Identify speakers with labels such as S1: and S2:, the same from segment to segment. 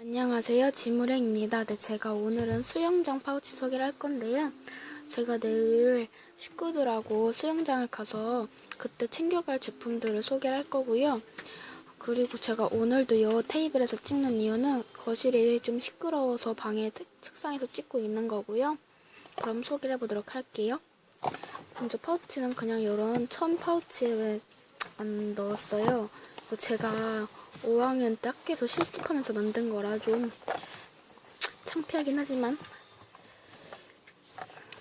S1: 안녕하세요. 지무랭입니다. 네, 제가 오늘은 수영장 파우치 소개를 할 건데요. 제가 내일 식구들하고 수영장을 가서 그때 챙겨갈 제품들을 소개를 할 거고요. 그리고 제가 오늘도 이 테이블에서 찍는 이유는 거실이 좀 시끄러워서 방에 트- 책상에서 찍고 있는 거고요. 그럼 소개를 해보도록 할게요. 먼저 파우치는 그냥 이런 천 파우치에 안 넣었어요. 이거 제가 5학년 때 학교에서 실습하면서 만든 거라 좀 창피하긴 하지만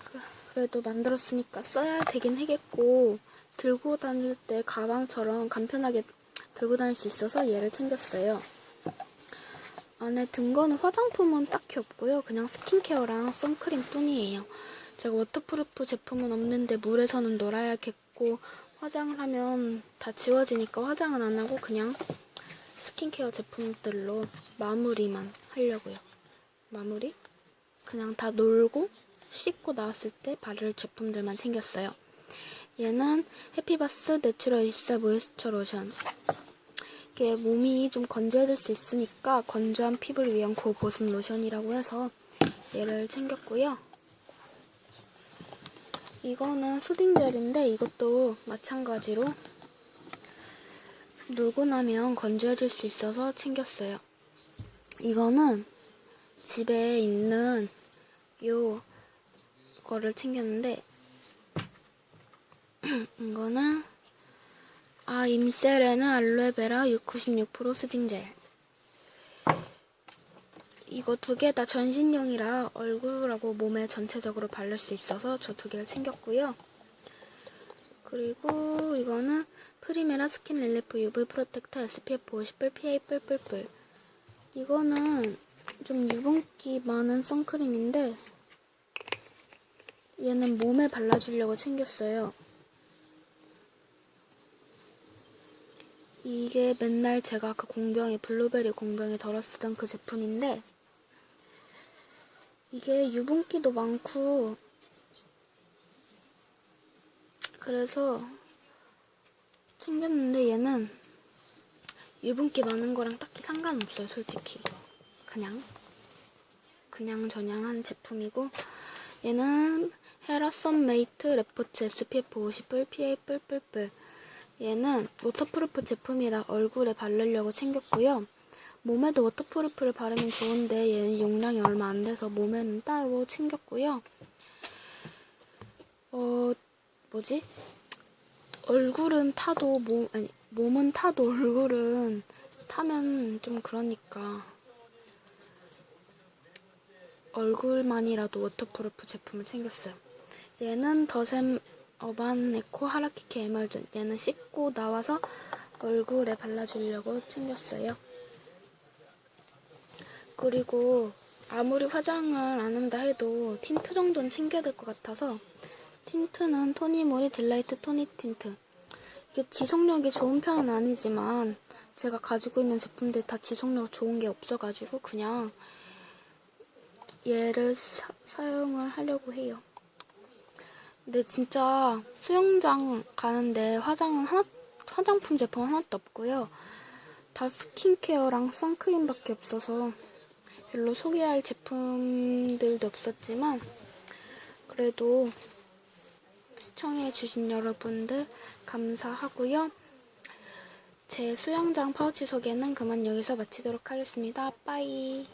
S1: 그- 그래도 만들었으니까 써야 되긴 하겠고 들고 다닐 때 가방처럼 간편하게 들고 다닐 수 있어서 얘를 챙겼어요. 안에 든 거는 화장품은 딱히 없고요. 그냥 스킨케어랑 선크림 뿐이에요. 제가 워터프루프 제품은 없는데 물에서는 놀아야겠고 화장을 하면 다 지워지니까 화장은 안 하고 그냥 스킨케어 제품들로 마무리만 하려고요. 마무리? 그냥 다 놀고 씻고 나왔을 때 바를 제품들만 챙겼어요. 얘는 해피바스 내추럴 24 모이스처 로션. 이게 몸이 좀 건조해질 수 있으니까 건조한 피부를 위한 고보습 로션이라고 해서 얘를 챙겼고요. 이거는 수딩 젤인데 이것도 마찬가지로 놀고 나면 건조해질 수 있어서 챙겼어요. 이거는 집에 있는 요 거를 챙겼는데 이거는 아 임셀에는 알로에베라 96% 수딩젤 이거 두 개 다 전신용이라 얼굴하고 몸에 전체적으로 바를 수 있어서 저 두 개를 챙겼고요. 그리고 이거는 프리메라 스킨 릴리프 UV 프로텍터 SPF 50뿔 PA 뿔뿔뿔 이거는 좀 유분기 많은 선크림인데 얘는 몸에 발라주려고 챙겼어요. 이게 맨날 제가 그 공병에 블루베리 공병에 덜어 쓰던 그 제품인데 이게 유분기도 많고 그래서 챙겼는데 얘는 유분기 많은 거랑 딱히 상관없어요 솔직히. 그냥. 그냥 저냥한 제품이고 얘는 헤라 썬메이트 레포츠 SPF 50뿔 PA 뿔뿔뿔. 얘는 워터프루프 제품이라 얼굴에 바르려고 챙겼고요. 몸에도 워터프루프를 바르면 좋은데 얘는 용량이 얼마 안 돼서 몸에는 따로 챙겼고요. 어 뭐지? 얼굴은 타도 몸 아니 몸은 타도 얼굴은 타면 좀 그러니까 얼굴만이라도 워터프루프 제품을 챙겼어요. 얘는 더샘 어반 에코 하라키키 에멀전 얘는 씻고 나와서 얼굴에 발라주려고 챙겼어요. 그리고 아무리 화장을 안 한다 해도 틴트 정도는 챙겨야 될 것 같아서 틴트는 토니모리 딜라이트 토니 틴트. 이게 지속력이 좋은 편은 아니지만 제가 가지고 있는 제품들 다 지속력 좋은 게 없어가지고 그냥 얘를 사, 사용을 하려고 해요. 근데 진짜 수영장 가는데 화장은 하나, 화장품 제품 하나도 없고요. 다 스킨케어랑 선크림밖에 없어서 별로 소개할 제품들도 없었지만 그래도 시청해 주신 여러분들 감사하고요. 제 수영장 파우치 소개는 그만 여기서 마치도록 하겠습니다. 빠이.